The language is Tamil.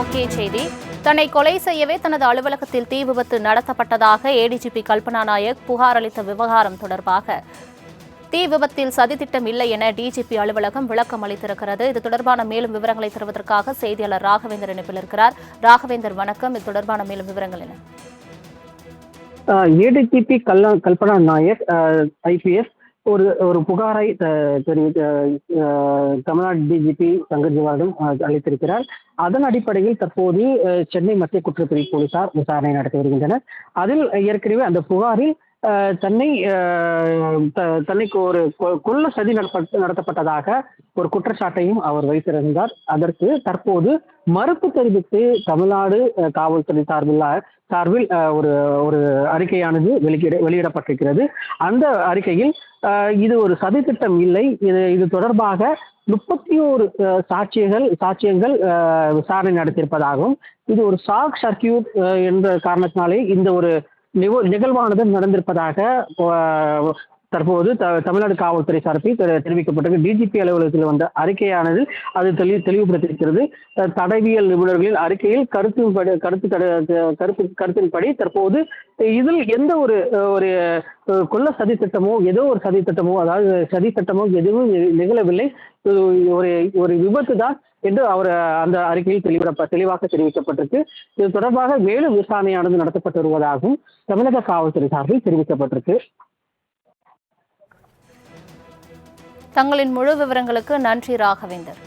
முக்கிய செய்தி. தன்னை கொலை செய்யவே தனது அலுவலகத்தில் தீ விபத்து நடத்தப்பட்டதாக ஏடிஜிபி கல்பனா நாயக் புகார் அளித்த விவகாரம் தொடர்பாக. தீ விபத்தில் சதித்திட்டம் இல்லை என டிஜிபி அலுவலகம் விளக்கம் அளித்திருக்கிறது. இது தொடர்பான மேலும் விவரங்களை தருவதற்காக செய்தியாளர் ராகவேந்தர் இணைப்பில் இருக்கிறார். ராகவேந்தர் வணக்கம். இது தொடர்பான மேலும் விவரங்கள் என்ன? ஏடிஜிபி கல்பனா நாயக் ஐபிஎஸ் ஒரு ஒரு புகாரை அஹ், தமிழ்நாடு டிஜிபி சங்கர் ஜிவாரிடம் அளித்திருக்கிறார். அதன் அடிப்படையில் தற்போது சென்னை மத்திய குற்றப்பிரிவு போலீசார் விசாரணை நடத்தி வருகின்றனர். அதில் ஏற்கனவே அந்த புகாரில் தன்னை த- தன்னைக்கு ஒரு கொ- கொல்ல சதி நடப்ப- நடத்தப்பட்டதாக ஒரு குற்றச்சாட்டையும் அவர் வைத்திருந்தார். அதற்கு தற்போது மறுப்பு தெரிவித்து தமிழ்நாடு காவல்துறை சார்பில் சார்பில் ஒரு ஒரு அறிக்கையானது வெளியிட வெளியிடப்பட்டிருக்கிறது. அந்த அறிக்கையில் இது ஒரு சதி திட்டம் இல்லை. இது இது தொடர்பாக முப்பத்தி ஓரு சாட்சியங்கள் சாட்சியங்கள் விசாரணை நடத்தியிருப்பதாகவும் இது ஒரு ஷாக் சர்க்கியூட் என்ற காரணத்தினாலே இந்த ஒரு நிகழ்வானது நடந்திருப்பதாக தற்போது த தமிழ்நாடு காவல்துறை சார்பில் தெ- தெரிவிக்கப்பட்டிருக்கு. டிஜிபி அலுவலகத்தில் வந்த அறிக்கையானது அது தெளி தெளிவுபடுத்தியிருக்கிறது. தடவியல் நிபுணர்களின் அறிக்கையில் கருத்தின்படி கருத்து கட- கருத்து கருத்தின்படி தற்போது இதில் எந்த ஒரு ஒரு கொல்ல சதி திட்டமோ ஏதோ ஒரு சதி திட்டமோ அதாவது சதி திட்டமோ எதுவும் நிகழவில்லை. ஒரு ஒரு விபத்து தான் என்று அவர் அந்த அறிக்கையில் தெளிவிட தெளிவாக தெரிவிக்கப்பட்டிருக்கு. இது தொடர்பாக மேலும் விசாரணையானது நடத்தப்பட்டு வருவதாகவும் தமிழக காவல்துறை சார்பில் தெரிவிக்கப்பட்டிருக்கு. தங்களின் முழு விவரங்களுக்கு நன்றி ராகவேந்தர்.